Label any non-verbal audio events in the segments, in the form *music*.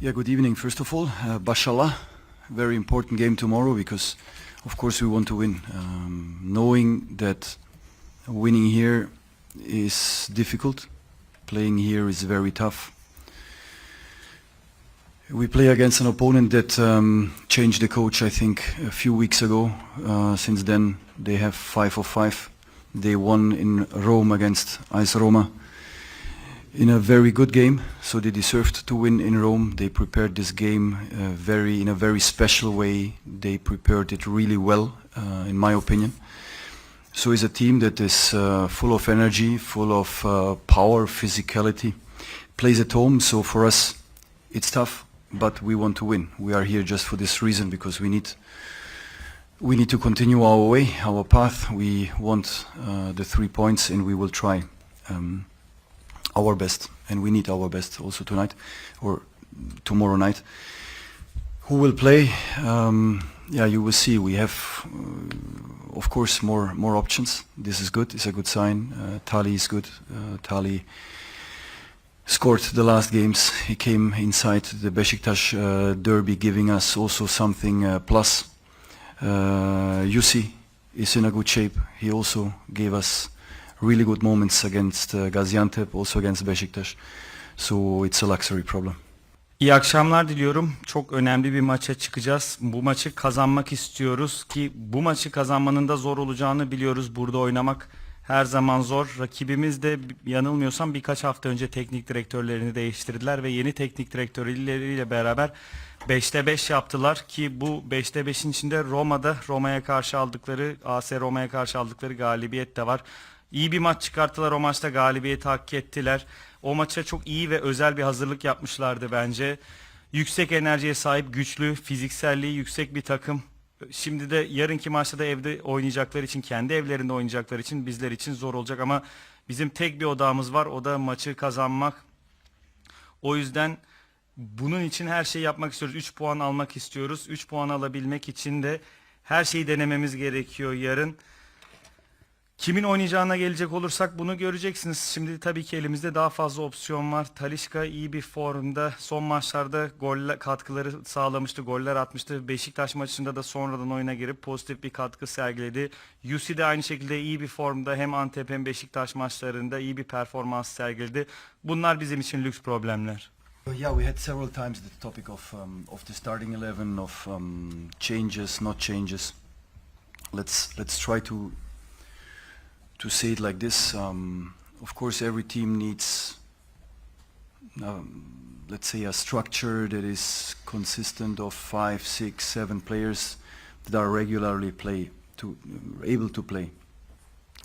Yeah, good evening. First of all, uh, Bashallah, very important game tomorrow because, of course, we want to win. Um, knowing that winning here is difficult, playing here is very tough. We play against an opponent that um, changed the coach, I think, a few weeks ago. Uh, since then, they have five of five. They won in Rome against AS Roma in a very good game, so they deserved to win in Rome. They prepared this game uh, very in a very special way. They prepared it really well, uh, in my opinion. So it's a team that is uh, full of energy, full of uh, power, physicality. Plays at home, so for us, it's tough, but we want to win. We are here just for this reason because we need we need to continue our way, our path. We want uh, the three points, and we will try. Um, our best, and we need our best also tonight or tomorrow night. Who will play? Um, yeah, you will see. We have, uh, of course, more more options. This is good. It's a good sign. Uh, Tali is good. Uh, Tali scored the last games. He came inside the Besiktas uh, derby, giving us also something uh, plus. Uh, Yussi is in a good shape. He also gave us really good moments against uh, Gaziantep, also against Besiktas. So it's a luxury problem. İyi akşamlar diliyorum. Çok önemli bir maça çıkacağız. Bu maçı kazanmak istiyoruz ki bu maçı kazanmanın da zor olacağını biliyoruz. Burada oynamak her zaman zor. Rakibimiz de yanılmıyorsam birkaç hafta önce teknik direktörlerini değiştirdiler ve yeni teknik direktörleriyle beraber 5'te 5 yaptılar ki bu 5'te 5'in içinde Roma'da Roma'ya karşı aldıkları AS Roma'ya karşı aldıkları galibiyet de var. İyi bir maç çıkarttılar o maçta galibiyeti hak ettiler. O maça çok iyi ve özel bir hazırlık yapmışlardı bence. Yüksek enerjiye sahip, güçlü, fizikselliği yüksek bir takım. Şimdi de yarınki maçta da evde oynayacakları için, kendi evlerinde oynayacakları için bizler için zor olacak ama bizim tek bir odamız var. O da maçı kazanmak. O yüzden bunun için her şeyi yapmak istiyoruz. 3 puan almak istiyoruz. 3 puan alabilmek için de her şeyi denememiz gerekiyor yarın. Kimin oynayacağına gelecek olursak bunu göreceksiniz. Şimdi tabii ki elimizde daha fazla opsiyon var. Talişka iyi bir formda. Son maçlarda gol katkıları sağlamıştı, goller atmıştı. Beşiktaş maçında da sonradan oyuna girip pozitif bir katkı sergiledi. Yusi de aynı şekilde iyi bir formda. Hem Antep hem Beşiktaş maçlarında iyi bir performans sergiledi. Bunlar bizim için lüks problemler. Yeah, we had several times the topic of um, of the starting eleven, of um, changes, not changes. Let's let's try to to say it like this. Um, of course, every team needs, um, let's say, a structure that is consistent of five, six, seven players that are regularly play to able to play.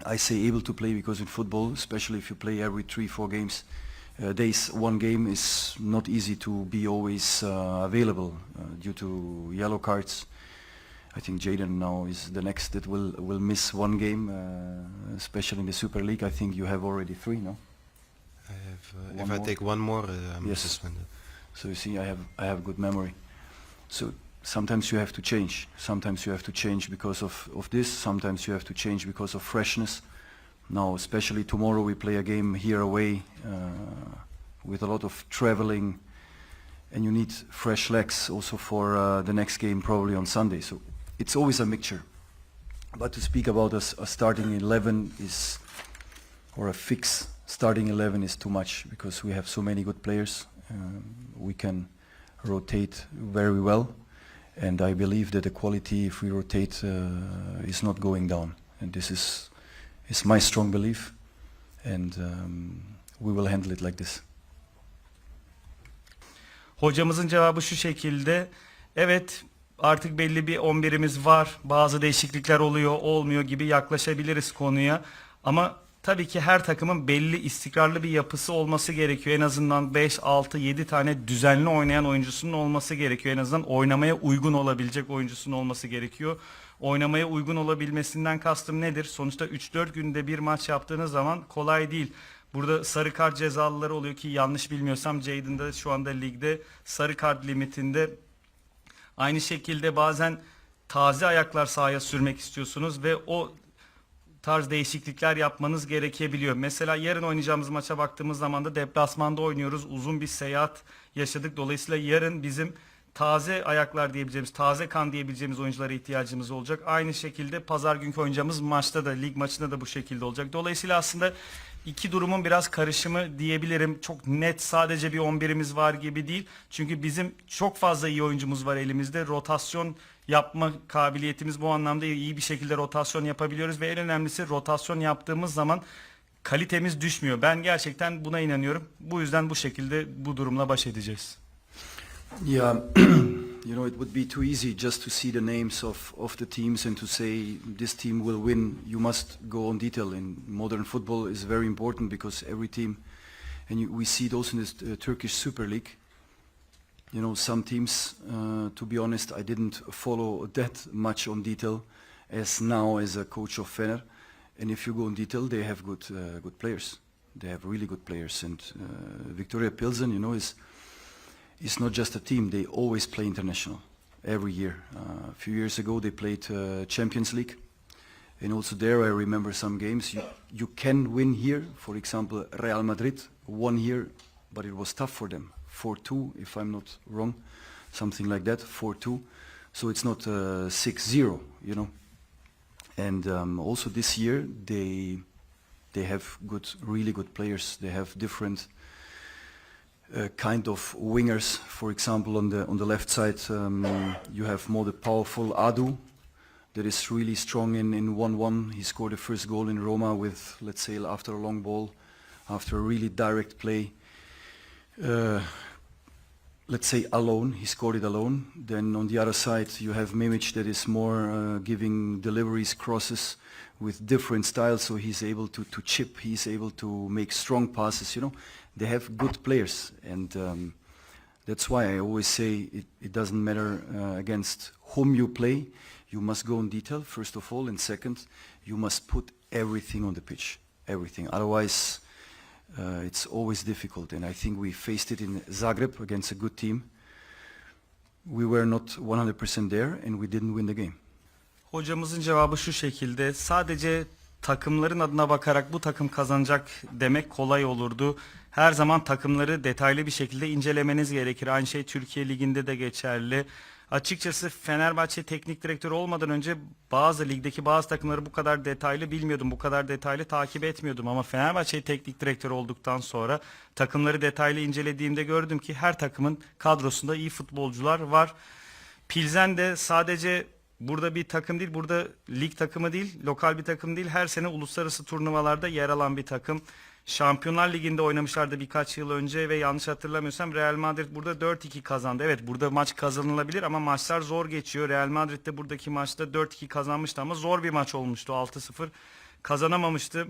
I say able to play because in football, especially if you play every three, four games, uh, days, one game is not easy to be always uh, available uh, due to yellow cards. I think Jaden now is the next that will will miss one game, uh, especially in the Super League. I think you have already three, no? I have, uh, if I take one more, uh, I'm Yes. suspended. So you see, I have I have good memory. So sometimes you have to change. Sometimes you have to change because of of this. Sometimes you have to change because of freshness. Now, especially tomorrow, we play a game here away uh, with a lot of traveling, and you need fresh legs also for uh, the next game, probably on Sunday. So it's always a mixture. But to speak about a, a starting eleven is, or a fix starting eleven is too much because we have so many good players. Um, we can rotate very well, and I believe that the quality, if we rotate, uh, is not going down. And this is is my strong belief, and um, we will handle it like this. Hocamızın cevabı şu şekilde. Evet artık belli bir 11'imiz var. Bazı değişiklikler oluyor, olmuyor gibi yaklaşabiliriz konuya. Ama tabii ki her takımın belli istikrarlı bir yapısı olması gerekiyor. En azından 5, 6, 7 tane düzenli oynayan oyuncusunun olması gerekiyor. En azından oynamaya uygun olabilecek oyuncusunun olması gerekiyor. Oynamaya uygun olabilmesinden kastım nedir? Sonuçta 3-4 günde bir maç yaptığınız zaman kolay değil. Burada sarı kart cezalıları oluyor ki yanlış bilmiyorsam Jadon da şu anda ligde sarı kart limitinde. Aynı şekilde bazen taze ayaklar sahaya sürmek istiyorsunuz ve o tarz değişiklikler yapmanız gerekebiliyor. Mesela yarın oynayacağımız maça baktığımız zaman da deplasmanda oynuyoruz. Uzun bir seyahat yaşadık. Dolayısıyla yarın bizim taze ayaklar diyebileceğimiz, taze kan diyebileceğimiz oyunculara ihtiyacımız olacak. Aynı şekilde pazar günkü oynayacağımız maçta da, lig maçında da bu şekilde olacak. Dolayısıyla aslında iki durumun biraz karışımı diyebilirim. Çok net sadece bir 11'imiz var gibi değil. Çünkü bizim çok fazla iyi oyuncumuz var elimizde. Rotasyon yapma kabiliyetimiz bu anlamda iyi bir şekilde rotasyon yapabiliyoruz ve en önemlisi rotasyon yaptığımız zaman kalitemiz düşmüyor. Ben gerçekten buna inanıyorum. Bu yüzden bu şekilde bu durumla baş edeceğiz. Yeah, *clears throat* you know, it would be too easy just to see the names of, of the teams and to say this team will win. You must go on detail. In modern football is very important because every team, and you, we see also in the uh, Turkish Super League. You know, some teams, uh, to be honest, I didn't follow that much on detail as now as a coach of Fener. And if you go in detail, they have good, uh, good players. They have really good players. And uh, Victoria Pilsen, you know, is it's not just a team. They always play international every year. Uh, a few years ago, they played uh, Champions League, and also there I remember some games. You you can win here. For example, Real Madrid won here, but it was tough for them. 4-2, if I'm not wrong, something like that. 4-2. So it's not uh, 6-0, you know. And um, also this year they they have good, really good players. They have different uh, kind of wingers. For example, on the on the left side, um, you have more the powerful Adu, that is really strong in in one-one. He scored the first goal in Roma with, let's say, after a long ball, after a really direct play. Uh, let's say alone. He scored it alone. Then on the other side, you have Mimic that is more uh, giving deliveries, crosses with different styles. So he's able to, to chip. He's able to make strong passes. You know, they have good players, and um, that's why I always say it, it doesn't matter uh, against whom you play. You must go in detail first of all, and second, you must put everything on the pitch, everything. Otherwise, uh, it's always difficult, and I think we faced it in Zagreb against a good team. We were not 100% there, and we didn't win the game. Hocamızın cevabı şu şekilde. Sadece takımların adına bakarak bu takım kazanacak demek kolay olurdu. Her zaman takımları detaylı bir şekilde incelemeniz gerekir. Aynı şey Türkiye Ligi'nde de geçerli. Açıkçası Fenerbahçe teknik direktörü olmadan önce bazı ligdeki bazı takımları bu kadar detaylı bilmiyordum. Bu kadar detaylı takip etmiyordum ama Fenerbahçe teknik direktörü olduktan sonra takımları detaylı incelediğimde gördüm ki her takımın kadrosunda iyi futbolcular var. Pilsen de sadece burada bir takım değil, burada lig takımı değil, lokal bir takım değil. Her sene uluslararası turnuvalarda yer alan bir takım. Şampiyonlar Ligi'nde oynamışlardı birkaç yıl önce ve yanlış hatırlamıyorsam Real Madrid burada 4-2 kazandı. Evet burada maç kazanılabilir ama maçlar zor geçiyor. Real Madrid de buradaki maçta 4-2 kazanmıştı ama zor bir maç olmuştu 6-0. Kazanamamıştı.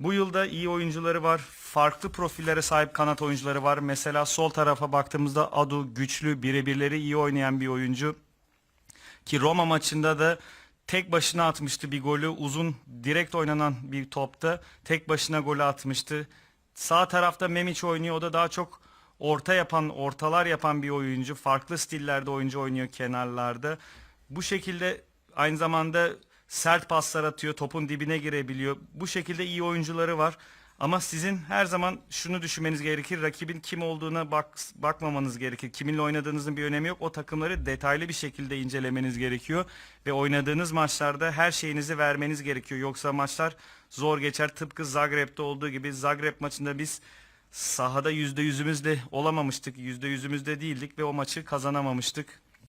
Bu yılda iyi oyuncuları var. Farklı profillere sahip kanat oyuncuları var. Mesela sol tarafa baktığımızda Adu güçlü, birebirleri iyi oynayan bir oyuncu. Ki Roma maçında da tek başına atmıştı bir golü. Uzun direkt oynanan bir topta tek başına golü atmıştı. Sağ tarafta Memic oynuyor. O da daha çok orta yapan, ortalar yapan bir oyuncu. Farklı stillerde oyuncu oynuyor kenarlarda. Bu şekilde aynı zamanda sert paslar atıyor. Topun dibine girebiliyor. Bu şekilde iyi oyuncuları var. Ama sizin her zaman şunu düşünmeniz gerekir. Rakibin kim olduğuna bak, bakmamanız gerekir. Kiminle oynadığınızın bir önemi yok. O takımları detaylı bir şekilde incelemeniz gerekiyor. Ve oynadığınız maçlarda her şeyinizi vermeniz gerekiyor. Yoksa maçlar zor geçer. Tıpkı Zagreb'de olduğu gibi. Zagreb maçında biz sahada yüzde yüzümüzde olamamıştık. Yüzde yüzümüzde değildik ve o maçı kazanamamıştık.